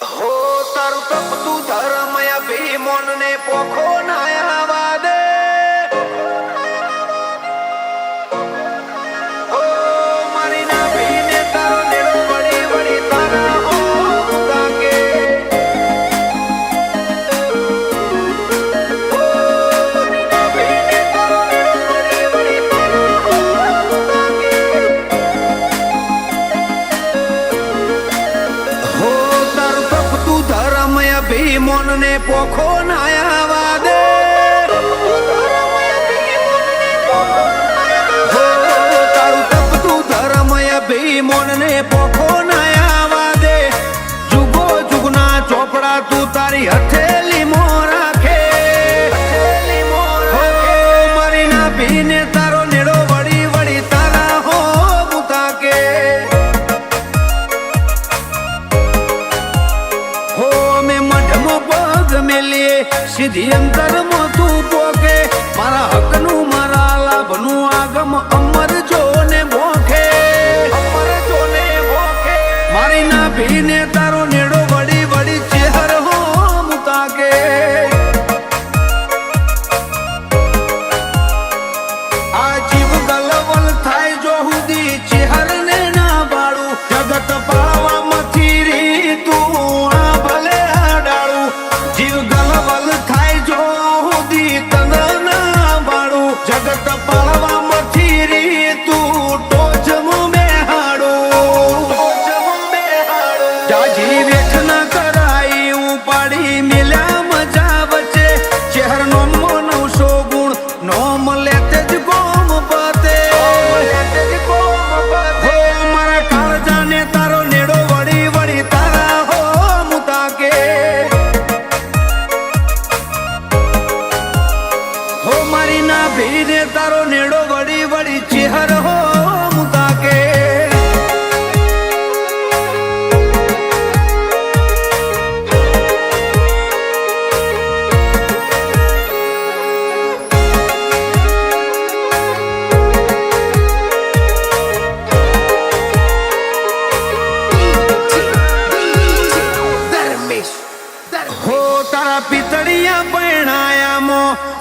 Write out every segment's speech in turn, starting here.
હો તારું તપતું ધર્મય ભીમોન ને પોખો. ભીમોન ને પોખો નાયા મેલીએ, સીધી અંતર મોતું પોકે. મારા હકનું, મારા લાભનું આગમ અમર જો ને ભોખે અમર જો ને ભોખે મારી ના ભીને તારો નેડો વેઠ ના કરાઈ ઉપાડી મિલ્યા મજા વચ્ચે. ચહેર નો ગુણ જ ગોમ પતે. હો મારા કાળજાને તારો નેડો વળી વળી તારા હો મુતાકે હો મારી ના ભીને તારો નેડો વળી વળી ચેહર હો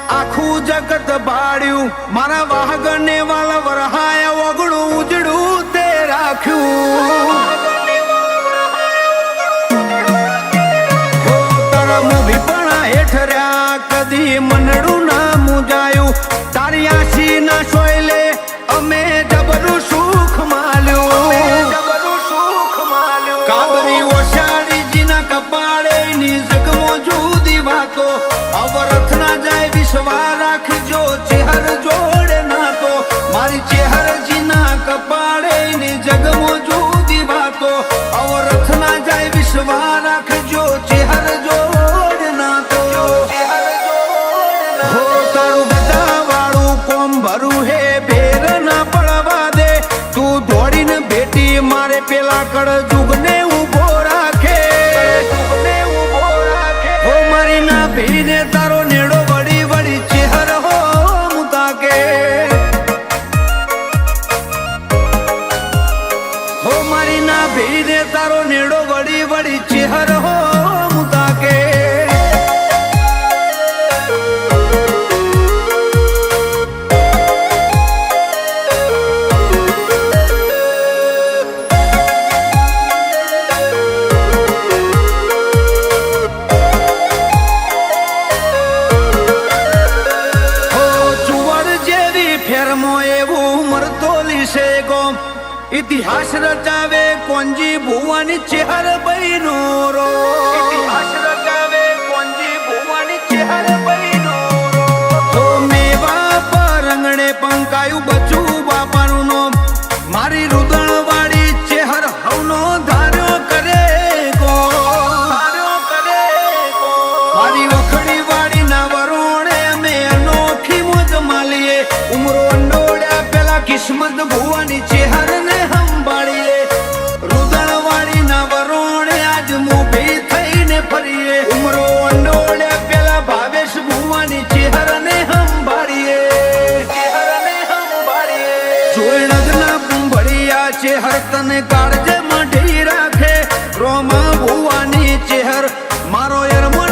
આખું જગત બાળ્યું. મારા વાહગને વાળ વરહાયા ઓગણું ઉજળું તે રાખ્યું. તરમ વિપણા હેઠ કદી મનડું રાખજો ચેહર જોડે નાતો મારી ચેહરજીના કપાળે ને જગમો જુદી વાતો. અવરથ ના જાય વિશ્વા રાખજો ચેહર જોડે હો હે ના પડવા દે. તું દોડીને ભેટી મારે પેલા કડ જુગને ફેરમો એવું મરતો લીશે ગો ઇતિહાસ રચાવે કોંજી ભુવાની ચેહર બૈરો રો ઇતિહાસ કિસ્મત ભુવાની ચેહર ને સંભાળીએ. રુદણ વાળી ના વરોણે આજ મોભી થઈને ફરીએ. ઉમરો અંડોળે પેલા ભાવેશ ભુવાની ચેહર ને સંભાળીએ. ચેહર ને સંભાળીએ. જોઈ નગના કુંભળિયા ચેહર તને કાળજે મઢી રાખે. રોમા ભુવાની ચેહર, મારો એરમણ